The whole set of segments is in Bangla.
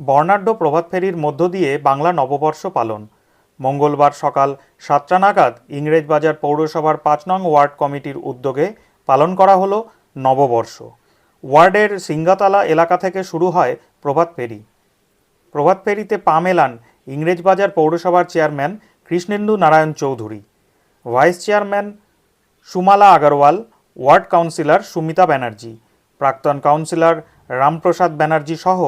বর্ণাঢ্য প্রভাত ফেরির মধ্য দিয়ে বাংলা নববর্ষ পালন। মঙ্গলবার সকাল সাতটা নাগাদ ইংরেজবাজার পৌরসভার পাঁচ নং ওয়ার্ড কমিটির উদ্যোগে পালন করা হলো নববর্ষ। ওয়ার্ডের সিঙ্গাতলা এলাকা থেকে শুরু হয় প্রভাত ফেরি। প্রভাত ফেরিতে পা মেলান ইংরেজবাজার পৌরসভার chairman Krishnendu Narayan Chowdhury. Vice chairman Sumala Agarwal, ward councillor Sumita Banerjee, প্রাক্তন কাউন্সিলর রামপ্রসাদ ব্যানার্জি সহ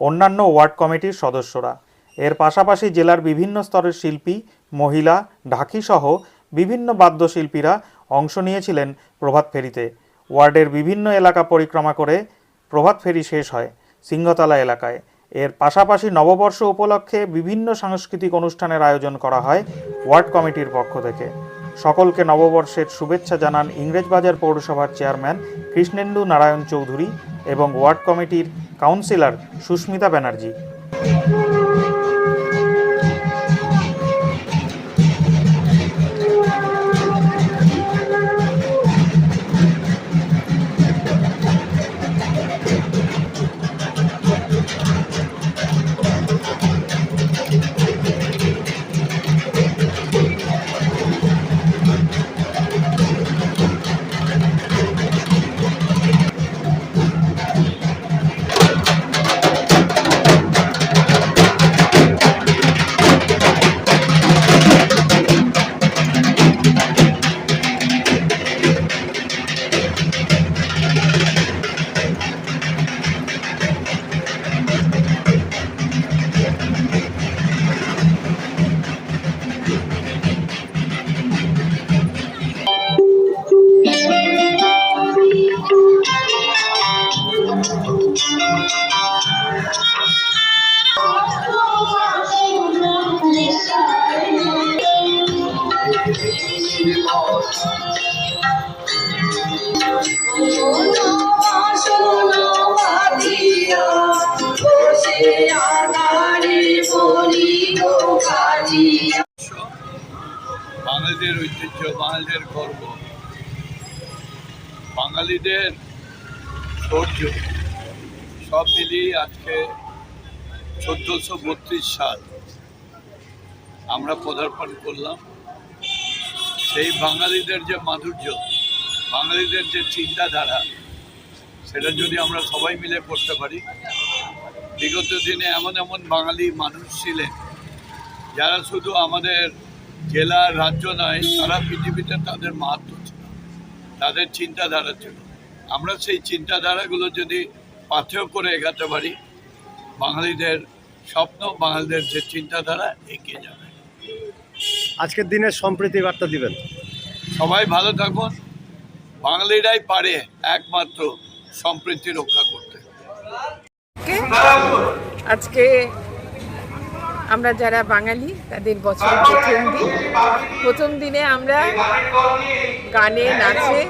অন্যান্য ওয়ার্ড কমিটির সদস্যরা। এর পাশাপাশি জেলার বিভিন্ন স্তরের শিল্পী, মহিলা ঢাকি সহ বিভিন্ন বাদ্যশিল্পীরা অংশ নিয়েছিলেন প্রভাত ফেরিতে। ওয়ার্ডের বিভিন্ন এলাকা পরিক্রমা করে প্রভাত ফেরি শেষ হয় সিংহতলা এলাকায়। এর পাশাপাশি নববর্ষ উপলক্ষে বিভিন্ন সাংস্কৃতিক অনুষ্ঠানের আয়োজন করা হয় ওয়ার্ড কমিটির পক্ষ থেকে। সকলকে নববর্ষের শুভেচ্ছা জানান ইংরেজবাজার পৌরসভার চেয়ারম্যান কৃষ্ণেন্দু নারায়ণ চৌধুরী এবং ওয়ার্ড কমিটির কাউন্সিলর সুস্মিতা ব্যানার্জি। বাঙালিদের ঐতিহ্য, বাঙালিদের গর্ব। বাঙালিদের শৌর্য সব মিলিয়ে আজকে চোদ্দোশো বত্রিশ সাল আমরা পদার্পণ করলাম। সেই বাঙালিদের যে মাধুর্য, বাঙালিদের যে চিন্তাধারা, সেটা যদি আমরা সবাই মিলে করতে পারি, বিগত দিনে এমন এমন বাঙালি মানুষ ছিলেন যারা শুধু আমাদের জেলা রাজ্য নয় সারা পৃথিবীতে তাদের মাহাত্ম ছিল। তাদের চিন্তাধারা ছিল। আমরা সেই চিন্তাধারাগুলো যদি পাথেয় করে এগাতে পারি বাঙালিদের স্বপ্ন বাঙালিদের যে চিন্তাধারা এগিয়ে যাবে। আজকের দিনে সম্প্রীতি বার্তা দিবেন। সবাই ভালো থাকুন। বাঙালিরাই পারে একমাত্র সম্প্রীতি রক্ষা করতে। আজকে আমরা যারা বাঙালি, তাদের বছরের প্রথম দিন। প্রথম দিনে আমরা গানে, নাচে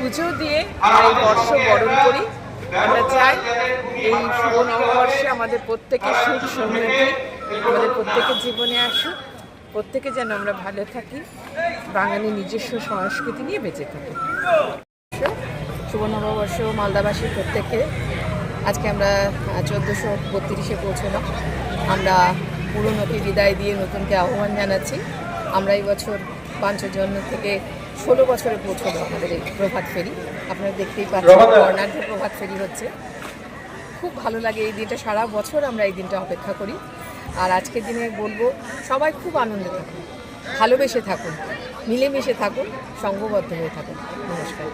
পুজো দিয়ে আমরা এই বর্ষ বরণ করি। আমরা চাই এই শুভ নববর্ষে আমাদের প্রত্যেকের সুখ সমৃদ্ধি আমাদের প্রত্যেকের জীবনে আসুক। প্রত্যেকে যেন আমরা ভালো থাকি, বাঙালি নিজস্ব সংস্কৃতি নিয়ে বেঁচে থাকি। শুভ নববর্ষ মালদাবাসী প্রত্যেকে আজকে আমরা চোদ্দোশো বত্রিশে পৌঁছলাম। আমরা পুরনোকে বিদায় দিয়ে নতুনকে আহ্বান জানাচ্ছি। আমরা এই বছর পাঞ্চজন থেকে ষোলো বছরে পৌঁছলো আমাদের এই প্রভাত ফেরি। আপনারা দেখতেই পাচ্ছেন বর্ণাঢ্য প্রভাত ফেরি হচ্ছে। খুব ভালো লাগে এই দিনটা সারা বছর আমরা এই দিনটা অপেক্ষা করি। আর আজকের দিনে বলব সবাই খুব আনন্দে থাকুন ভালোবেসে থাকুন মিলেমিশে থাকুন সঙ্গবদ্ধ হয়ে থাকুন। নমস্কার।